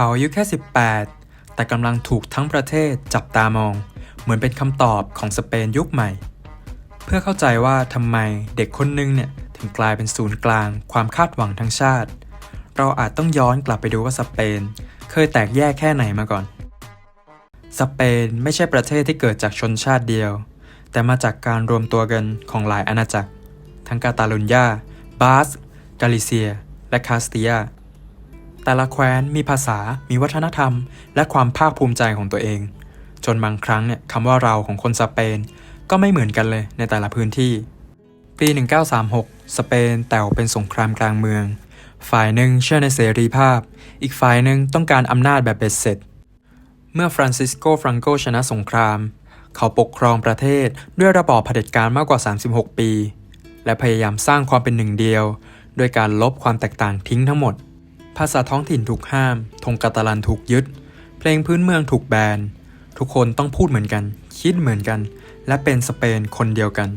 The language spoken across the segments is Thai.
เขาอายุแค่ 18 แต่กำลังถูกทั้งประเทศจับตามอง เหมือนเป็นคำตอบของสเปนยุคใหม่ เพื่อเข้าใจว่าทำไมเด็กคนนึงเนี่ยถึงกลายเป็นศูนย์กลางความคาดหวังทั้งชาติ เราอาจต้องย้อนกลับไปดูว่าสเปน เคยแตกแยกแค่ไหนมาก่อน สเปนไม่ใช่ประเทศที่เกิดจากชนชาติเดียว แต่มาจากการรวมตัวกันของหลายอาณาจักร ทั้งกาตาลุญญาบาสกาลิเซีย และคาสตีย แต่ละแคว้นมีภาษา มีวัฒนธรรม และความภาคภูมิใจของตัวเอง จนบางครั้งเนี่ยคำว่าเราของคนสเปน ก็ไม่เหมือนกันเลยในแต่ละพื้นที่ ปี 1936 สเปนแตกเป็นสงครามกลางเมือง ฝ่ายหนึ่งเชื่อในเสรีภาพ อีกฝ่ายหนึ่งต้องการอำนาจแบบเบ็ดเสร็จ เมื่อฟรานซิสโก ฟรังโกชนะสงคราม เขาปกครองประเทศด้วยระบอบเผด็จการมากกว่า 36 ปี และพยายามสร้างความเป็นหนึ่งเดียว ด้วยการลบความแตกต่างทิ้งทั้งหมด ภาษาท้องถิ่นถูกห้ามธงกาตาลันถูกยึด เพลงพื้นเมืองถูกแบน ทุกคนต้องพูดเหมือนกัน คิดเหมือนกัน และเป็นสเปนคนเดียวกัน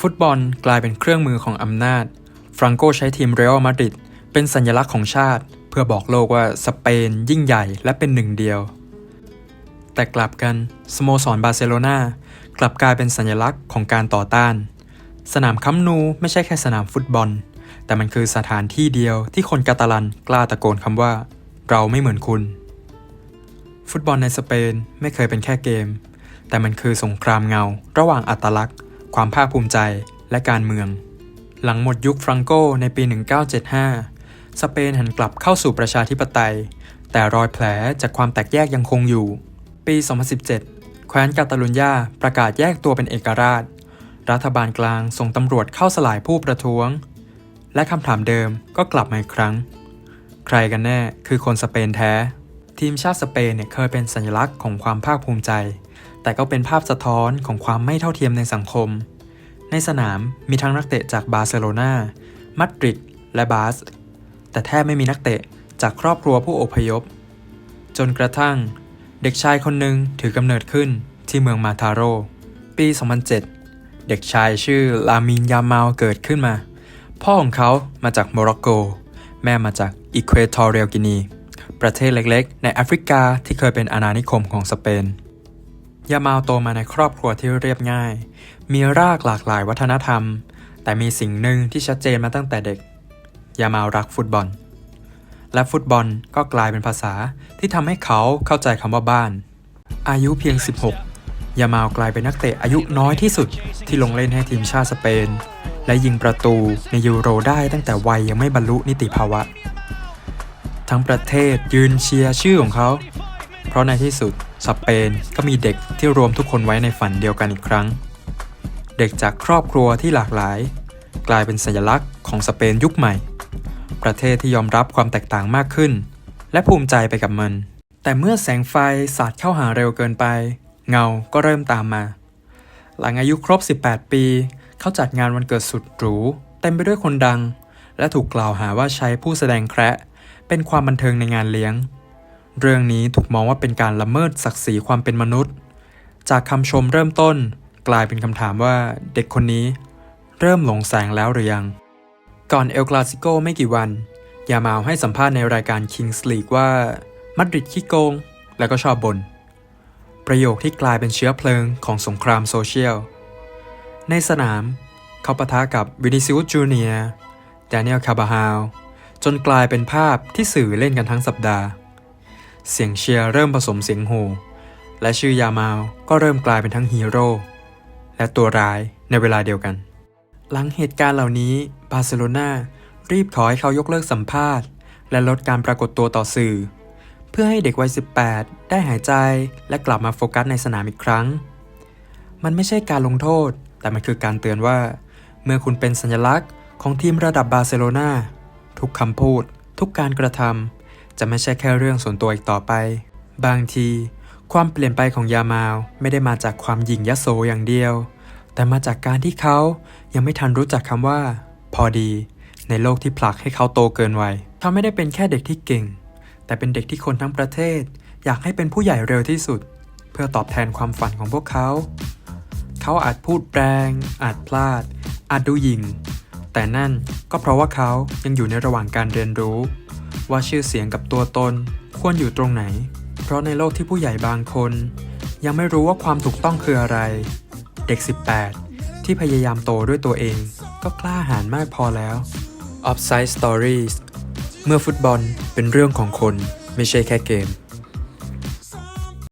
ฟุตบอลกลายเป็นเครื่องมือของอำนาจ ฟรังโกใช้ทีมเรอัลมาดริดเป็นสัญลักษณ์ของชาติ เพื่อบอกโลกว่าสเปนยิ่งใหญ่และเป็นหนึ่งเดียว แต่กลับกันสโมสรบาร์เซโลนากลับกลายเป็นสัญลักษณ์ของการต่อต้าน สนามคัมนูไม่ใช่แค่สนามฟุตบอล แต่มันคือสถานที่เดียวที่คนกาตาลันกล้าตะโกนคำว่า เราไม่เหมือนคุณ ฟุตบอลในสเปนไม่เคยเป็นแค่เกม แต่มันคือสงครามเงา ระหว่างอัตลักษณ์ ความภาคภูมิใจและการเมือง หลังหมดยุคฟรังโกในปี 1975 สเปนหันกลับเข้าสู่ประชาธิปไตย แต่รอยแผลจากความแตกแยกยังคงอยู่ ปี 2017 แคว้นกาตาลุญญาประกาศแยกตัวเป็นเอกราช รัฐบาลกลางส่งตำรวจเข้าสลายผู้ประท้วง และคำถามเดิมก็กลับมาอีกครั้ง ใครกันแน่คือคนสเปนแท้ ทีมชาติสเปนเนี่ยเคยเป็นสัญลักษณ์ของความภาคภูมิใจ แต่ก็เป็นภาพสะท้อนของความไม่เท่าเทียมในสังคม ในสนามมีทั้งนักเตะจากบาร์เซโลนามาดริด และบาส แต่แทบไม่มีนักเตะจากครอบครัวผู้อพยพ จนกระทั่ง เด็กชายคนหนึ่งถือกำเนิดขึ้นที่เมืองมาทาโร ปี 2007 เด็กชายชื่อลามินยามาลเกิดขึ้นมา พ่อของเขามาจากโมร็อกโก แม่มาจากอีควอตอเรียลกินี ประเทศเล็กๆ ในแอฟริกาที่เคยเป็นอาณานิคมของสเปน ยามาลโตมาในครอบครัวที่เรียบง่าย มีรากหลากหลายวัฒนธรรม แต่มีสิ่งหนึ่งที่ชัดเจนมาตั้งแต่เด็ก ยามารักฟุตบอล และฟุตบอลก็กลายเป็นภาษาที่ทำให้เขาเข้าใจคำว่าบ้าน อายุเพียง 16ยามาลกลายเป็นนักเตะอายุน้อยที่สุดที่ลงเล่นให้ทีมชาติสเปน และยิงประตูในยูโรได้ตั้งแต่วัยยังไม่บรรลุนิติภาวะ ทั้งประเทศยืนเชียร์ชื่อของเขา เพราะในที่สุดสเปนก็มีเด็กที่รวมทุกคนไว้ในฝันเดียวกันอีกครั้ง เด็กจากครอบครัวที่หลากหลาย กลายเป็นสัญลักษณ์ของสเปนยุคใหม่ ประเทศที่ยอมรับความแตกต่างมากขึ้น และภูมิใจไปกับมัน แต่เมื่อแสงไฟสาดเข้าหาเร็วเกินไป เงาก็เริ่มตามมา หลังอายุครบ 18 ปี เขาจัดงานวันเกิดสุดหรู เต็มไปด้วยคนดัง และถูกกล่าวหาว่าใช้ผู้แสดงแคระเป็นความบันเทิงในงานเลี้ยง เรื่องนี้ถูกมองว่าเป็นการละเมิดศักดิ์ศรีความเป็นมนุษย์ จากคำชมเริ่มต้นกลายเป็นคำถามว่าเด็กคนนี้ เริ่มหลงแสงแล้วหรือยัง ก่อนเอลคลาสิโกไม่กี่วัน ยามาให้สัมภาษณ์ในรายการ Kings League ว่ามาดริดขี้โกง และก็ชอบบน่นประโยคที่กลายเป็นเชื้อเพลิงของสงครามโซเชียล ในสนามเขาปะทะกับวินิซิอุสจูเนียแดเนียลคาบาฮาลจนกลายเป็นภาพที่สื่อเล่นกันทั้งสัปดาห์ เสียงเชียร์เริ่มผสมเสียงโห่และชื่อยามาลก็เริ่มกลายเป็นทั้งฮีโร่และตัวร้ายในเวลาเดียวกัน หลังเหตุการณ์เหล่านี้บาร์เซโลนารีบขอให้เขายกเลิกสัมภาษณ์ และลดการปรากฏตัวต่อสื่อ เพื่อให้เด็กวัย 18 ได้หายใจและกลับมาโฟกัสในสนามอีกครั้ง มันไม่ใช่การลงโทษ แต่มันคือการเตือนว่า เมื่อคุณเป็นสัญลักษณ์ของทีมระดับบาร์เซโลนาทุกคำพูด ทุกการกระทำจะไม่ใช่แค่เรื่องส่วนตัวอีกต่อไป บางที ความเปลี่ยนไปของยามาลไม่ได้มาจากความหยิ่งยโสอย่างเดียว แต่มาจากการที่เขายังไม่ทันรู้จักคำว่า พอดีในโลกที่ผลักให้เขาโตเกินวัยเขาไม่ได้เป็นแค่เด็กที่เก่ง แต่เป็นเด็กที่คนทั้งประเทศ อยากให้เป็นผู้ใหญ่เร็วที่สุด เพื่อตอบแทนความฝันของพวกเขา เขาอาจพูดแรง อาจพลาด อาจดูหยิ่ง แต่นั่นก็เพราะว่าเขายังอยู่ในระหว่างการเรียนรู้ ว่าชื่อเสียงกับตัวตนคควรอยู่ตรงไหน เพราะในโลกที่ผู้ใหญ่บางคน ยังไม่รู้ว่าความถูกต้องคืออะไร เด็ก 18 ที่พยายามโตด้วยตัวเอง ก็กล้าหาญมากพอแล้ว Offside Stories เมื่อฟุตบอลเป็นเรื่องของคนไม่ใช่แค่เกม